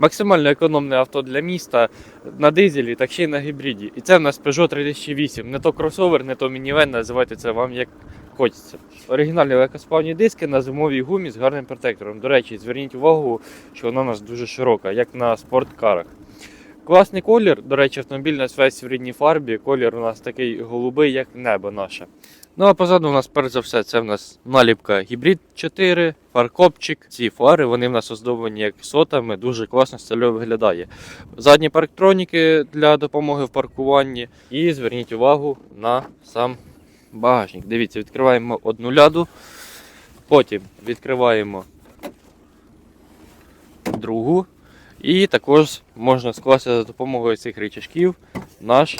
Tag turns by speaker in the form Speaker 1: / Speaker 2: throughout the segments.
Speaker 1: Максимально економне авто для міста на дизелі, так ще й на гібриді. І це в нас Peugeot 3008. Не то кросовер, не то мінівен, називайте це вам як хочеться. Оригінальні легкосплавні диски на зимовій гумі з гарним протектором. До речі, зверніть увагу, що вона у нас дуже широка, як на спорткарах. Класний колір. До речі, автомобіль у нас весь в рідній фарбі. Колір у нас такий голубий, як небо наше. Ну а позаду у нас, перш за все, це в нас наліпка гібрид 4, фаркопчик. Ці фари вони в нас оздоблені як сотами, дуже класно стильово виглядає. Задні парктроніки для допомоги в паркуванні. І зверніть увагу на сам багажник. Дивіться, відкриваємо одну ляду, потім відкриваємо другу. І також можна скласти за допомогою цих рычажків наш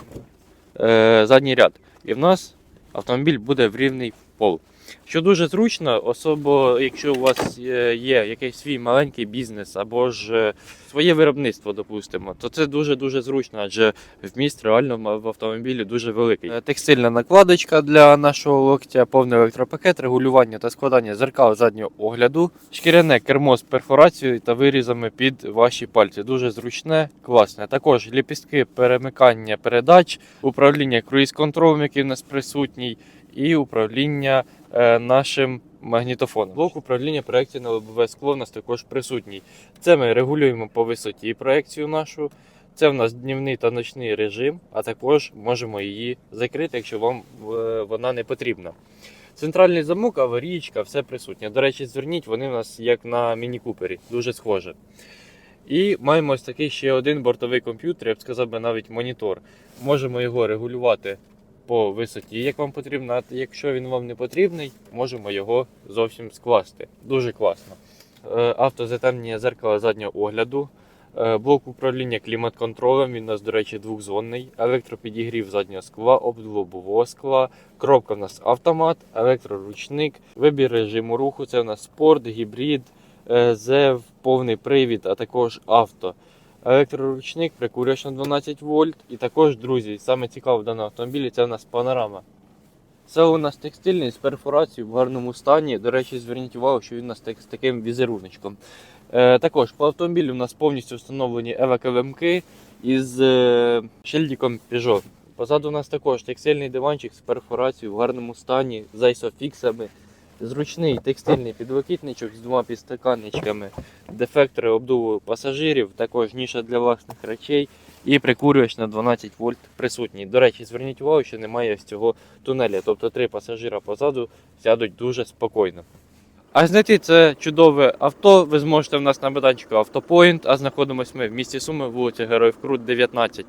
Speaker 1: е, задній ряд. І в нас автомобіль буде в рівний пол. Що дуже зручно, особливо якщо у вас є є якийсь свій маленький бізнес або ж е, своє виробництво, допустимо, то це дуже-дуже зручно, адже вміст реально в автомобілі дуже великий. Е, Текстильна накладочка для нашого локтя, повний електропакет, регулювання та складання зеркал заднього огляду, шкіряне кермо з перфорацією та вирізами під ваші пальці. Дуже зручне, класне. Також ліпістки перемикання передач, управління круїз-контролем, який в нас присутній, і управління е, нашим магнітофоном. Блок управління проекції на лобове скло в нас також присутній. Це ми регулюємо по висоті проекцію нашу. Це в нас днівний та ночний режим, а також можемо її закрити, якщо вам е, вона не потрібна. Центральний замок, аварійка, все присутнє. До речі, зверніть, вони в нас як на міні-купері, дуже схоже. І маємо ось такий ще один бортовий комп'ютер, я б сказав би навіть монітор. Можемо його регулювати по висоті, як вам потрібно. А якщо він вам не потрібний, можемо його зовсім скласти. Дуже класно. Е, Автозатемнення зеркала заднього огляду. Е, Блок управління клімат-контролем, він у нас, до речі, двохзонний, електропідігрів заднього скла, облобового скла, коробка в нас автомат, електроручник, вибір режиму руху, це в нас спорт, гібрид, е, ЗЕВ, повний привід, а також авто. Електроручник, прикурювач на 12 вольт. І також, друзі, саме цікаве в даному автомобілі це у нас панорама. Це у нас текстильний з перфорацією в гарному стані. До речі, зверніть увагу, що він у нас так, з таким візеруночком. Е, також по автомобілю у нас повністю встановлені евакелемки із е, шильдиком Peugeot. Позаду у нас також текстильний диванчик з перфорацією в гарному стані, з айсофіксами. Зручний текстильний підлокітничок з двома підстаканничками, дефектори обдуву пасажирів, також ніша для власних речей і прикурювач на 12 вольт присутній. До речі, зверніть увагу, що немає ось цього тунеля, тобто три пасажира позаду сядуть дуже спокійно. А знайти це чудове авто ви зможете в нас на майданчику Автопоінт, а знаходимося ми в місті Суми, вулиця Героїв Крут, 19.